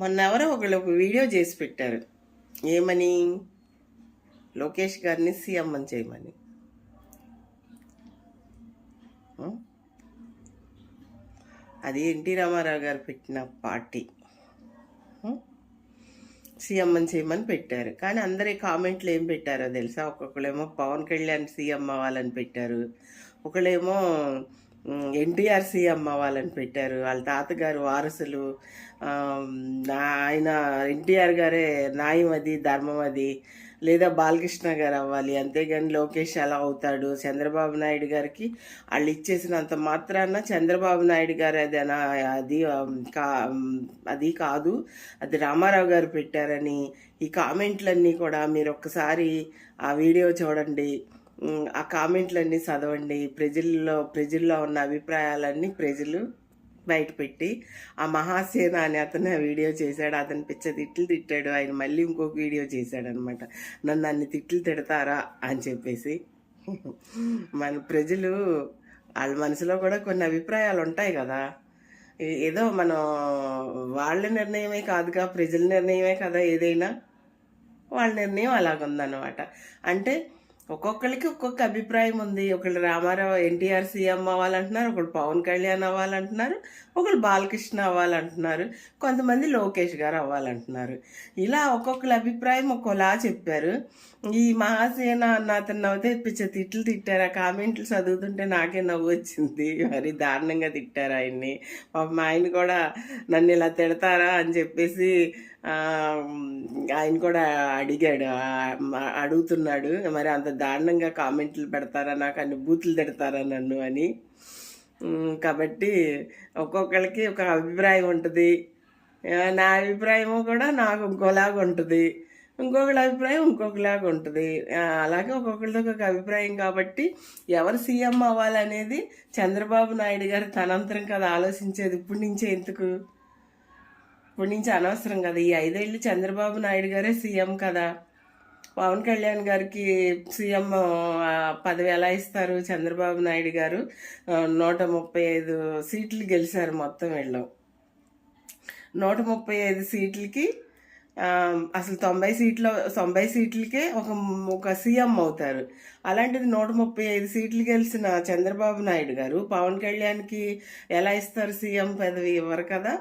మొన్న ఎవరో ఒకళ్ళు ఒక వీడియో చేసి పెట్టారు. ఏమని? లోకేష్ గారిని సీఎం అని చేయమని. అది ఎన్టీ రామారావు గారు పెట్టిన పార్టీ. సీఎం అని చేయమని పెట్టారు. కానీ అందరి కామెంట్లు ఏం పెట్టారో తెలుసా? ఒక్కొక్కళ్ళేమో పవన్ కళ్యాణ్ సీఎం అవ్వాలని పెట్టారు. ఒకళ్ళేమో ఎన్టీఆర్ సీఎం అవ్వాలని పెట్టారు. వాళ్ళ తాతగారు వారసులు ఆయన ఎన్టీఆర్ గారే న్యాయం అది ధర్మం అది లేదా బాలకృష్ణ గారు అవ్వాలి అంతేగాని లోకేష్ అలా అవుతాడు. చంద్రబాబు నాయుడు గారికి వాళ్ళు ఇచ్చేసినంత మాత్రాన చంద్రబాబు నాయుడు గారు అది అది కా అది కాదు అది రామారావు గారు పెట్టారని ఈ కామెంట్లన్నీ కూడా మీరు ఒక్కసారి ఆ వీడియో చూడండి. ఆ కామెంట్లన్నీ చదవండి. ప్రజల్లో ప్రజల్లో ఉన్న అభిప్రాయాలన్నీ ప్రజలు బయటపెట్టి ఆ మహాసేన అని అతను ఆ వీడియో చేశాడు. అతను పిచ్చ తిట్లు తిట్టాడు. ఆయన మళ్ళీ ఇంకొక వీడియో చేశాడు అనమాట నన్ను అన్ని తిట్లు తిడతారా అని చెప్పేసి. మన ప్రజలు వాళ్ళ మనసులో కూడా కొన్ని అభిప్రాయాలు ఉంటాయి కదా. ఏదో మనం వాళ్ళ నిర్ణయమే కాదుగా ప్రజల నిర్ణయమే కదా ఏదైనా. వాళ్ళ నిర్ణయం అలాగుందన్నమాట అంటే ఒక్కొక్కరికి ఒక్కొక్క అభిప్రాయం ఉంది. ఒకళ్ళు రామారావు ఎన్టీఆర్ సీఎం అవ్వాలంటున్నారు ఒకళ్ళు పవన్ కళ్యాణ్ అవ్వాలంటున్నారు. ఒకళ్ళు బాలకృష్ణ అవ్వాలంటున్నారు. కొంతమంది లోకేష్ గారు అవ్వాలంటున్నారు. ఇలా ఒక్కొక్కరి అభిప్రాయం ఒక్కోలా చెప్పారు. ఈ మహాసేన అన్న అతను నవ్వుతే పిచ్చ తిట్లు తిట్టారు. ఆ కామెంట్లు చదువుతుంటే నాకే నవ్వు వచ్చింది. మరి దారుణంగా తిట్టారు ఆయన్ని. మా ఆయన కూడా నన్ను ఇలా తిడతారా అని చెప్పేసి ఆయన కూడా అడిగాడు. అడుగుతున్నాడు. మరి అంత దారుణంగా కామెంట్లు పెడతారా? నాకు అన్ని బూతులు తిడతారా నన్ను అని. కాబట్టి ఒక్కొక్కరికి ఒక అభిప్రాయం ఉంటుంది. నా అభిప్రాయం కూడా నాకు ఇంకోలాగా ఉంటుంది. ఇంకొకళ్ళ అభిప్రాయం ఇంకొకలాగా ఉంటుంది. అలాగే ఒక్కొక్కరితో ఒక అభిప్రాయం కాబట్టి ఎవరు సీఎం అవ్వాలనేది చంద్రబాబు నాయుడు గారు తనంతరం కదా ఆలోచించేది ఇప్పటి నుంచే ఎందుకు? ఇప్పటి నుంచి అనవసరం కదా. ఈ ఐదేళ్ళు చంద్రబాబు నాయుడు గారే సీఎం కదా. పవన్ కళ్యాణ్ గారికి సీఎం పదవి ఎలా ఇస్తారు? చంద్రబాబు నాయుడు గారు నూట ముప్పై ఐదు సీట్లు గెలిచారు మొత్తం వీళ్ళు. నూట ముప్పై ఐదు సీట్లకి అసలు తొంభై సీట్ల తొంభై సీట్లకే ఒక ఒక సీఎం అవుతారు. అలాంటిది నూట ముప్పై ఐదు సీట్లు గెలిచిన చంద్రబాబు నాయుడు గారు పవన్ కళ్యాణ్కి ఎలా ఇస్తారు సీఎం పదవి ఇవ్వరు కదా?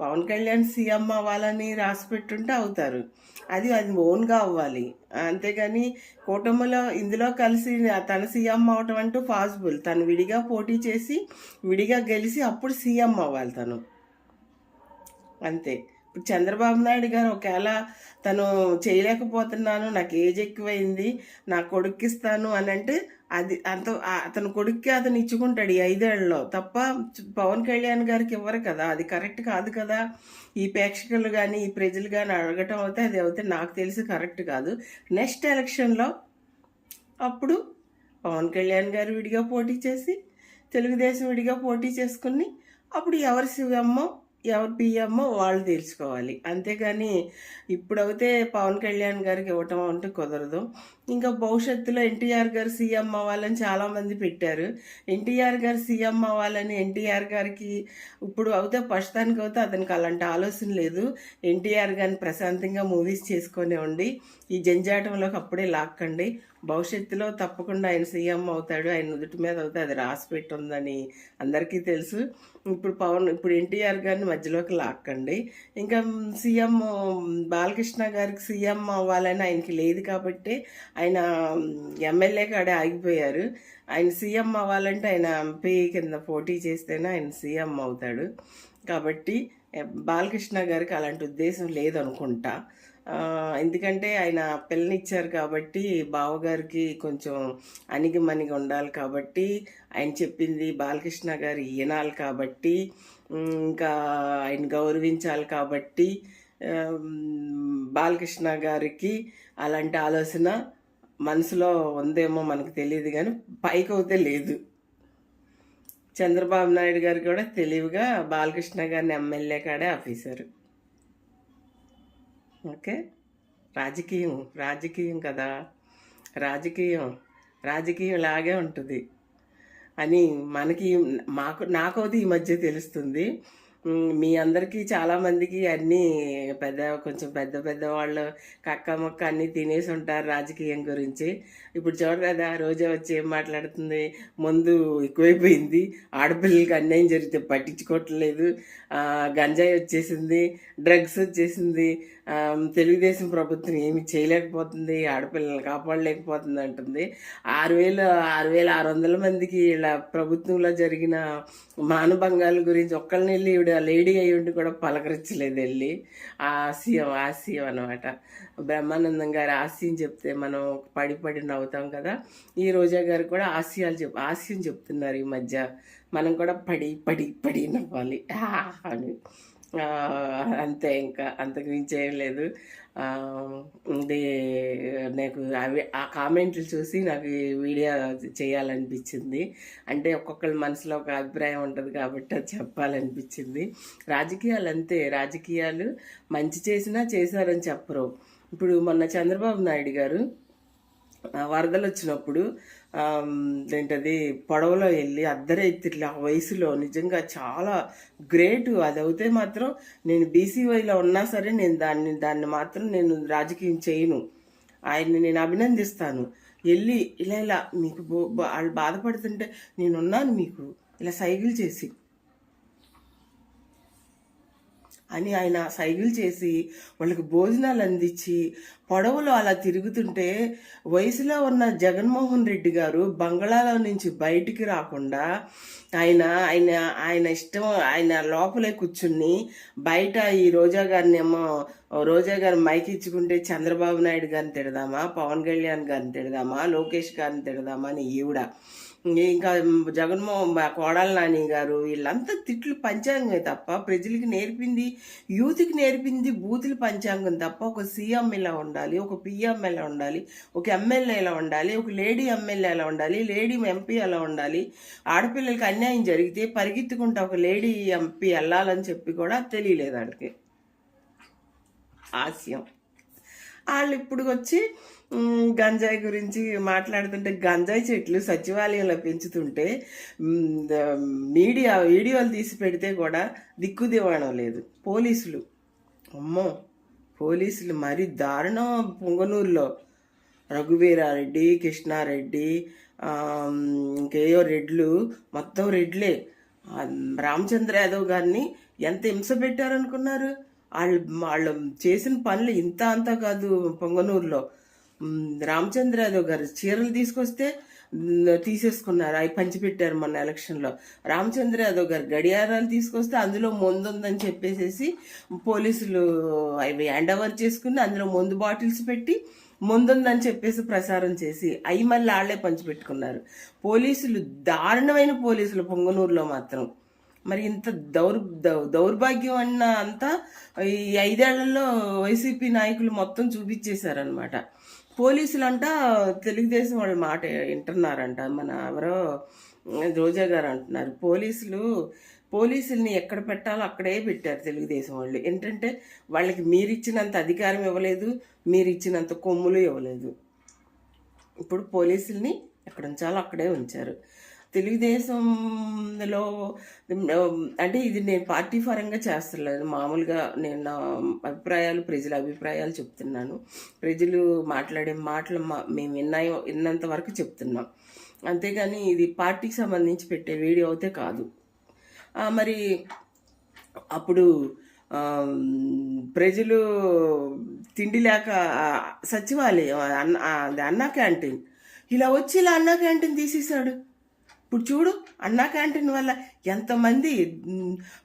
పవన్ కళ్యాణ్ సీఎం అవ్వాలని రాసి పెట్టుంటే అవుతారు. అది అది ఓన్గా అవ్వాలి. అంతేగాని కూటమిలో ఇందులో కలిసి తన సీఎం అవటం అంటూ పాసిబుల్. తను విడిగా పోటీ చేసి విడిగా గెలిచి అప్పుడు సీఎం అవ్వాలి తను. అంతే. ఇప్పుడు చంద్రబాబు నాయుడు గారు ఒకవేళ తను చేయలేకపోతున్నాను నాకు ఏజ్ ఎక్కువైంది నా కొడుక్కిస్తాను అని అంటే అది అంత అతను కొడుక్కి అతను ఇచ్చుకుంటాడు ఈ ఐదేళ్ళలో తప్ప పవన్ కళ్యాణ్ గారికి ఇవ్వరు కదా. అది కరెక్ట్ కాదు కదా. ఈ ప్రేక్షకులు కానీ ఈ ప్రజలు కానీ అడగటం అయితే అది అయితే నాకు తెలిసి కరెక్ట్ కాదు. నెక్స్ట్ ఎలక్షన్లో అప్పుడు పవన్ కళ్యాణ్ గారు విడిగా పోటీ చేసి తెలుగుదేశం విడిగా పోటీ చేసుకుని అప్పుడు ఎవరి శివమ్మో ఎవరు పిఎమ్మో వాళ్ళు తెలుసుకోవాలి. అంతేగాని ఇప్పుడైతే పవన్ కళ్యాణ్ గారికి ఇవ్వటం అంటే కుదరదు. ఇంకా భవిష్యత్తులో ఎన్టీఆర్ గారు సీఎం అవ్వాలని చాలామంది పెట్టారు. ఎన్టీఆర్ గారు సీఎం అవ్వాలని ఎన్టీఆర్ గారికి ఇప్పుడు అవుతే ప్రస్తుతానికి అవుతే అతనికి అలాంటి ఆలోచన లేదు. ఎన్టీఆర్ గారిని ప్రశాంతంగా మూవీస్ చేసుకొని ఉండి ఈ జంజాటంలోకి అప్పుడే లాక్కండి. భవిష్యత్తులో తప్పకుండా ఆయన సీఎం అవుతాడు. ఆయన నుదుటి మీద అవుతే అది రాసి పెట్టుందని అందరికీ తెలుసు. ఇప్పుడు పవన్ ఇప్పుడు ఎన్టీఆర్ గారిని మధ్యలోకి లాక్కండి. ఇంకా సీఎం బాలకృష్ణ గారికి సీఎం అవ్వాలని ఆయనకి లేదు కాబట్టి ఆయన ఎమ్మెల్యే కాడే ఆగిపోయారు. ఆయన సీఎం అవ్వాలంటే ఆయన ఎంపీ కింద పోటీ చేస్తేనే ఆయన సీఎం అవుతాడు. కాబట్టి బాలకృష్ణ గారికి అలాంటి ఉద్దేశం లేదనుకుంటా. ఎందుకంటే ఆయన పిల్లనిచ్చారు కాబట్టి బావగారికి కొంచెం అణిగి మణిగి ఉండాలి కాబట్టి ఆయన చెప్పింది బాలకృష్ణ గారు ఈనాలి కాబట్టి ఇంకా ఆయన గౌరవించాలి కాబట్టి బాలకృష్ణ గారికి అలాంటి ఆలోచన మనసులో ఉందేమో మనకు తెలియదు కానీ పైకి అయితే లేదు. చంద్రబాబు నాయుడు గారు కూడా తెలివిగా బాలకృష్ణ గారిని ఎమ్మెల్యే కాడే ఆఫీసరు ఓకే? రాజకీయం రాజకీయం కదా? రాజకీయం రాజకీయం లాగే ఉంటుంది. అని మనకి మాకు నాకోది ఈ మధ్య తెలుస్తుంది. మీ అందరికీ చాలామందికి అన్నీ పెద్ద కొంచెం పెద్ద పెద్ద వాళ్ళు కక్క మొక్క అన్నీ తినేసి ఉంటారు రాజకీయం గురించి. ఇప్పుడు చూడరు కదా రోజా వచ్చి ఏం మాట్లాడుతుంది? ముందు ఎక్కువైపోయింది. ఆడపిల్లలకి అన్యాయం జరిగితే పట్టించుకోవట్లేదు. గంజాయి వచ్చేసింది డ్రగ్స్ వచ్చేసింది. తెలుగుదేశం ప్రభుత్వం ఏమి చేయలేకపోతుంది ఆడపిల్లల్ని కాపాడలేకపోతుంది అంటుంది. ఆరు వేలు ఆరు వేల ఆరు వందల మందికి ఇలా ప్రభుత్వంలో జరిగిన మానభంగాల గురించి ఒక్కళ్ళని వెళ్ళి ఈవిడ లేడీ అయ్యి ఉండి కూడా పలకరించలేదు వెళ్ళి. ఆ ఆశయం ఆశయం అనమాట బ్రహ్మానందం గారి ఆశయం చెప్తే మనం పడి పడి నవ్వుతాం కదా. ఈ రోజా గారు కూడా ఆశయాలు చెప్ ఆశయం చెప్తున్నారు ఈ మధ్య. మనం కూడా పడి పడి పడి నవ్వాలి. అని. అంతే ఇంకా అంతకు మించి ఏం లేదు. ఇది నాకు అవి ఆ కామెంట్లు చూసి నాకు వీడియో చేయాలనిపించింది. అంటే ఒక్కొక్కరి మనసులో ఒక అభిప్రాయం ఉంటుంది కాబట్టి అది చెప్పాలనిపించింది. రాజకీయాలు అంతే. రాజకీయాలు మంచి చేసినా చేశారని చెప్పరు. ఇప్పుడు మొన్న చంద్రబాబు నాయుడు గారు వరదలు వచ్చినప్పుడు ఏంటది పడవలో వెళ్ళి అద్దరైతిట్ల ఆ వయసులో నిజంగా చాలా గ్రేట్ అది అయితే మాత్రం నేను బీసీవైలో ఉన్నా సరే నేను దాన్ని దాన్ని మాత్రం నేను రాజకీయం చేయను. ఆయన్ని నేను అభినందిస్తాను. వెళ్ళి ఇలా ఇలా మీకు వాళ్ళు బాధపడుతుంటే నేనున్నాను మీకు. ఇలా సైకిల్ చేసి. అని ఆయన సైకిల్ చేసి వాళ్ళకి భోజనాలు అందించి పొడవులో అలా తిరుగుతుంటే వయసులో ఉన్న జగన్మోహన్ రెడ్డి గారు బంగాళాలో నుంచి బయటికి రాకుండా ఆయన ఆయన ఆయన ఇష్టం ఆయన లోపలే కూర్చుని బయట ఈ రోజా గారిని ఏమో రోజా గారు మైక్ ఇచ్చుకుంటే చంద్రబాబు నాయుడు గారిని తిడదామా పవన్ కళ్యాణ్ గారిని తిడదామా లోకేష్ గారిని తిడదామా అని ఈవిడ ఇంకా జగన్మోహన్ కోడాల నాని గారు వీళ్ళంతా తిట్లు పంచాంగమే తప్ప ప్రజలకి నేర్పింది యూత్కి నేర్పింది బూతులు పంచాంగం తప్ప ఒక సీఎం ఇలా ఉండాలి ఒక పిఎం ఎలా ఉండాలి ఒక ఎమ్మెల్యే ఎలా ఉండాలి ఒక లేడీ ఎమ్మెల్యే ఎలా ఉండాలి లేడీ ఎంపీ ఎలా ఉండాలి. ఆడపిల్లలకి అన్యాయం జరిగితే పరిగెత్తుకుంటా ఒక లేడీ ఎంపీ వెళ్ళాలని చెప్పి కూడా తెలియలేదు వాళ్ళకి హాస్యం. వాళ్ళు ఇప్పుడు వచ్చి గంజాయి గురించి మాట్లాడుతుంటే గంజాయి చెట్లు సచివాలయంలో పెంచుతుంటే మీడియా వీడియోలు తీసి పెడితే కూడా దిక్కు దివాణం లేదు. పోలీసులు. అమ్మో! పోలీసులు మరి దారుణం పొంగనూరులో. రఘువీరారెడ్డి కృష్ణారెడ్డి ఇంకేయో రెడ్లు మొత్తం రెడ్లే. రామచంద్ర యాదవ్ గారిని ఎంత హింస పెట్టారనుకున్నారు? వాళ్ళు వాళ్ళు చేసిన పనులు ఇంత అంతా కాదు పొంగనూరులో. రామచంద్ర యాదవ్ గారు చీరలు తీసుకొస్తే తీసేసుకున్నారు. అవి పంచిపెట్టారు మొన్న ఎలక్షన్లో రామచంద్ర యాదవ్ గారు గడియారాలు తీసుకొస్తే అందులో మందు ఉందని చెప్పేసేసి పోలీసులు అవి హ్యాండ్ ఓవర్ చేసుకుని అందులో మందు బాటిల్స్ పెట్టి ముందుందని చెప్పేసి ప్రసారం చేసి అవి మళ్ళీ వాళ్ళే పంచిపెట్టుకున్నారు. పోలీసులు దారుణమైన పోలీసులు పొంగనూరులో మాత్రం. మరి ఇంత దౌర్ దౌ- దౌర్భాగ్యం అన్న అంతా ఈ ఐదేళ్ళలో వైసీపీ నాయకులు మొత్తం చూపించేశారనమాట పోలీసులు అంట తెలుగుదేశం వాళ్ళ మాట వింటున్నారంట. మన ఎవరో రోజా గారు అంటున్నారు. పోలీసులు పోలీసుల్ని ఎక్కడ పెట్టాలో అక్కడే పెట్టారు తెలుగుదేశం వాళ్ళు. ఏంటంటే వాళ్ళకి మీరిచ్చినంత అధికారం ఇవ్వలేదు మీరిచ్చినంత కొమ్ములు ఇవ్వలేదు. ఇప్పుడు పోలీసుల్ని ఎక్కడ ఉంచాలో అక్కడే ఉంచారు. తెలుగుదేశంలో అంటే ఇది నేను పార్టీ పరంగా చేస్తలేదు. మామూలుగా నేను నా అభిప్రాయాలు ప్రజల అభిప్రాయాలు చెప్తున్నాను. ప్రజలు మాట్లాడే మాటలు మా మేము విన్నాయో విన్నంత వరకు చెప్తున్నాం. అంతేగాని ఇది పార్టీకి సంబంధించి పెట్టే వీడియో అయితే కాదు. మరి అప్పుడు ప్రజలు తిండి లేక సచివాలయం అన్న అన్నా క్యాంటీన్. ఇలా వచ్చి ఇలా అన్నా క్యాంటీన్ తీసేశాడు. ఇప్పుడు చూడు అన్నా క్యాంటీన్ వల్ల ఎంతమంది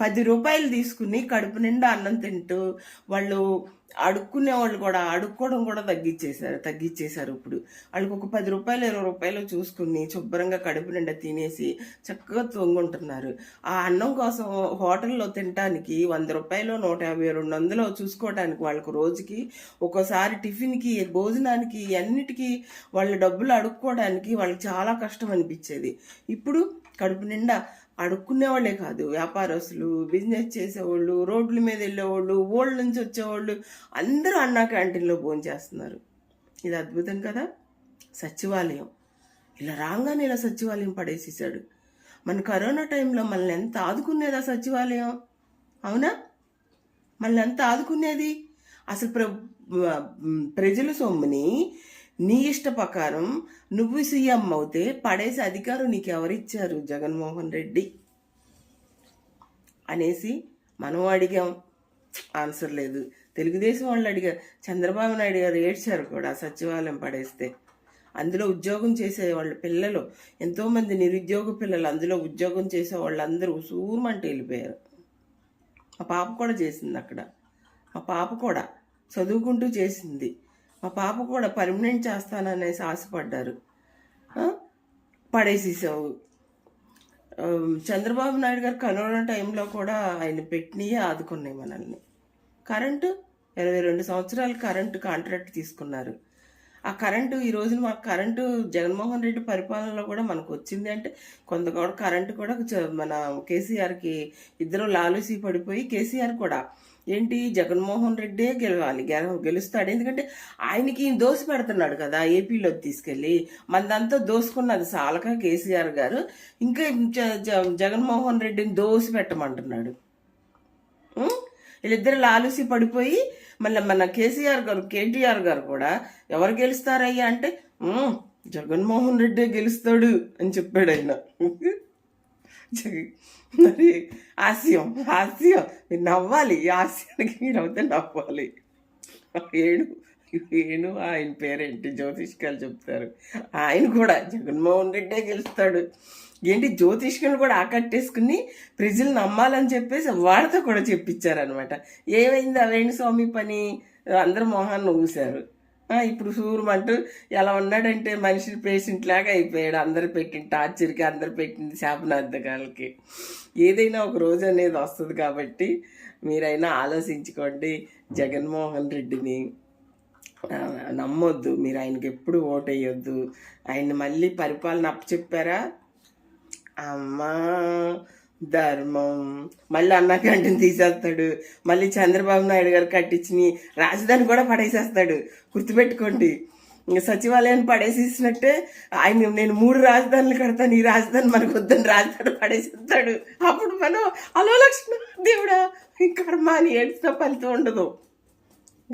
పది రూపాయలు తీసుకుని కడుపు నిండా అన్నం తింటూ వాళ్ళు అడుక్కునే వాళ్ళు కూడా అడుక్కోవడం కూడా తగ్గించేశారు తగ్గించేశారు ఇప్పుడు. వాళ్ళకి ఒక పది రూపాయలు ఇరవై రూపాయలు చూసుకుని శుభ్రంగా కడుపు నిండా తినేసి చక్కగా తొంగుంటున్నారు. ఆ అన్నం కోసం హోటల్లో తినటానికి వంద రూపాయలు నూట యాభై రెండు వందలు చూసుకోవడానికి వాళ్ళకు రోజుకి ఒక్కోసారి టిఫిన్కి భోజనానికి అన్నిటికీ వాళ్ళ డబ్బులు అడుక్కోవడానికి వాళ్ళకి చాలా కష్టం అనిపించేది. ఇప్పుడు కడుపు నిండా అడుక్కునే వాళ్ళే కాదు. వ్యాపారస్తులు బిజినెస్ చేసేవాళ్ళు రోడ్ల మీద వెళ్ళేవాళ్ళు ఊళ్ళ నుంచి వచ్చేవాళ్ళు అందరూ అన్నా క్యాంటీన్లో ఫోన్ చేస్తున్నారు. ఇది అద్భుతం కదా? సచివాలయం. ఇలా రాగానే ఇలా సచివాలయం పడేసేసాడు మన కరోనా టైంలో మనల్ని ఎంత ఆదుకునేదా సచివాలయం? అవునా? మనల్ని ఎంత ఆదుకునేది? అసలు ప్ర ప్రజల సొమ్ముని నీ ఇష్ట ప్రకారం నువ్వు సీఎం అవుతే పడేసే అధికారం నీకు ఎవరిచ్చారు జగన్మోహన్ రెడ్డి. అనేసి మనం అడిగాం. ఆన్సర్ లేదు. తెలుగుదేశం వాళ్ళు అడిగారు చంద్రబాబు నాయుడు గారు ఏడ్చారు కూడా సచివాలయం పడేస్తే. అందులో ఉద్యోగం చేసే వాళ్ళ పిల్లలు ఎంతోమంది నిరుద్యోగ పిల్లలు అందులో ఉద్యోగం చేసే వాళ్ళందరూ సూరమంటే వెళ్ళిపోయారు. మా పాప కూడా చేసింది అక్కడ. మా పాప కూడా చదువుకుంటూ చేసింది. మా పాప కూడా పర్మనెంట్ చేస్తాననేసి ఆశపడ్డారు. పడేసేసావు. చంద్రబాబు నాయుడు గారు కరోనా టైంలో కూడా ఆయన పెట్టినయే ఆదుకున్నాయి మనల్ని. కరెంటు ఇరవై రెండు సంవత్సరాలు కరెంటు కాంట్రాక్ట్ తీసుకున్నారు. ఆ కరెంటు ఈ రోజున మాకు కరెంటు జగన్మోహన్ రెడ్డి పరిపాలనలో కూడా మనకు వచ్చింది అంటే కొంత కూడా కరెంటు కూడా చ- మన కేసీఆర్కి ఇద్దరు లాలూసి పడిపోయి కేసీఆర్ కూడా ఏంటి? జగన్మోహన్ రెడ్డే గెలవాలి. గెలుస్తాడు. ఎందుకంటే ఆయనకి ఈయన దోసి పెడుతున్నాడు కదా ఏపీలో తీసుకెళ్ళి. మనదంతా దోసుకున్నది సాలక కేసీఆర్ గారు. ఇంకా జగన్మోహన్ రెడ్డిని దోసి పెట్టమంటున్నాడు. వీళ్ళిద్దరు లాలూసి పడిపోయి మళ్ళీ మన కేసీఆర్ గారు కేటీఆర్ గారు కూడా ఎవరు గెలుస్తారయ్యా అంటే జగన్మోహన్ రెడ్డే గెలుస్తాడు అని చెప్పాడు ఆయన. మరి హాస్యం హాస్యం. మీరు నవ్వాలి ఈ హాస్యానికి మీరు అవుతే నవ్వాలి. ఏడు ఏను ఆయన పేరేంటి? జ్యోతిష్కాలు చెప్తారు. ఆయన కూడా జగన్మోహన్ రెడ్డే గెలుస్తాడు. ఏంటి? జ్యోతిష్కులు కూడా ఆకట్టేసుకుని ప్రజలు నమ్మాలని చెప్పేసి వాళ్ళతో కూడా చెప్పించారనమాట ఏమైంది అవేణి స్వామి పని? అందరూ మొహాన్ని ఊశారు ఇప్పుడు సూరమంటూ ఎలా ఉన్నాడంటే మనిషి పేషెంట్ లాగా అయిపోయాడు. అందరు పెట్టిన టార్చర్కి అందరు పెట్టింది శాపనార్థకాలకి. ఏదైనా ఒక రోజు అనేది వస్తుంది కాబట్టి మీరైనా ఆలోచించుకోండి. జగన్మోహన్ రెడ్డిని నమ్మొద్దు. మీరు ఆయనకి ఎప్పుడు ఓటేయొద్దు ఆయన మళ్ళీ పరిపాలన అప్పచెప్పారా? అమ్మా! ధర్మం. మళ్ళీ అన్న క్యాంటీన్ తీసేస్తాడు. మళ్ళీ చంద్రబాబు నాయుడు గారు కట్టించిన రాజధాని కూడా పడేసేస్తాడు. గుర్తుపెట్టుకోండి. సచివాలయాన్ని పడేసేసినట్టే ఆయన నేను మూడు రాజధానులు కడతాను ఈ రాజధాని మనకు వద్దని రాజధాని పడేసేస్తాడు. అప్పుడు మనం అలో లక్ష్మణ దేవుడా కర్మ అని ఏడ్చిన ఫలితం ఉండదు.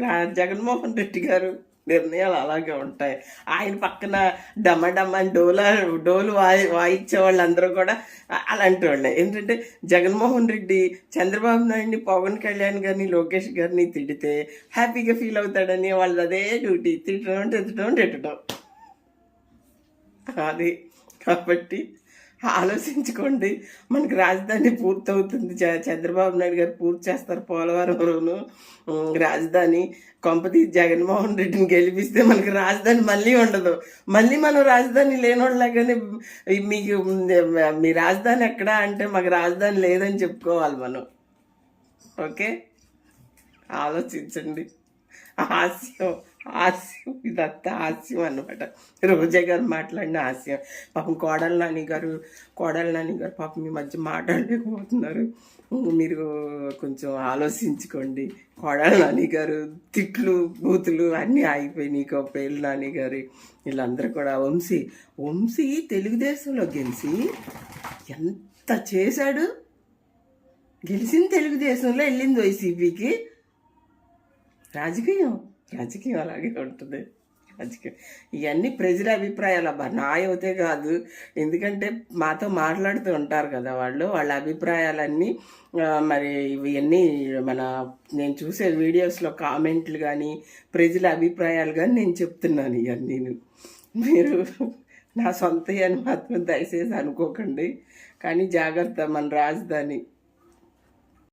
రా- జగన్మోహన్ రెడ్డి గారు. నిర్ణయాలు అలాగే ఉంటాయి. ఆయన పక్కన డమ డమ అని డోలా డోలు వాయి వాయించే వాళ్ళందరూ కూడా అలాంటి వాళ్ళే. ఏంటంటే జగన్మోహన్ రెడ్డి చంద్రబాబు నాయుడిని పవన్ కళ్యాణ్ గారిని లోకేష్ గారిని తిడితే హ్యాపీగా ఫీల్ అవుతాడని వాళ్ళది అదే డ్యూటీ. తిట్టడం తిట్టడం తిట్టడం. అది. కాబట్టి ఆలోచించుకోండి. మనకి రాజధాని పూర్తవుతుంది. చ- చంద్రబాబు నాయుడు గారు పూర్తి చేస్తారు పోలవరంలోను రాజధాని కొంపతి జగన్మోహన్ రెడ్డిని గెలిపిస్తే మనకి రాజధాని మళ్ళీ ఉండదు. మళ్ళీ మనం రాజధాని లేనోళ్ళగానే మీకు మీ రాజధాని ఎక్కడా అంటే మాకు రాజధాని లేదని చెప్పుకోవాలి మనం. ఓకే? ఆలోచించండి. హాస్యం. హాస్యం ఇదంతా హాస్యం అనమాట రోజా గారు మాట్లాడిన హాస్యం. పాపం కోడల నాని గారు కోడల నాని గారు పాపం మీ మధ్య మాట్లాడలేకపోతున్నారు. మీరు కొంచెం ఆలోచించుకోండి. కోడల నాని గారు తిట్లు బూతులు అన్నీ ఆగిపోయినాయి కోపేళ్ళు నాని గారు వీళ్ళందరూ కూడా వంశీ వంశీ తెలుగుదేశంలో గెలిచి ఎంత చేశాడు? గెలిచింది తెలుగుదేశంలో వెళ్ళింది వైసీపీకి రాజకీయం రాజకీయం అలాగే ఉంటుంది. రాజకీయం. ఇవన్నీ ప్రజల అభిప్రాయాలు. అబ్బా నా కాదు. ఎందుకంటే మాతో మాట్లాడుతూ ఉంటారు కదా వాళ్ళు. వాళ్ళ అభిప్రాయాలన్నీ మరి ఇవన్నీ మన నేను చూసే వీడియోస్లో కామెంట్లు కానీ ప్రజల అభిప్రాయాలు కానీ నేను చెప్తున్నాను ఇవన్నీ మీరు నా సొంత అని మాత్రం దయచేసి అనుకోకండి. కానీ జాగ్రత్త మన రాజధాని.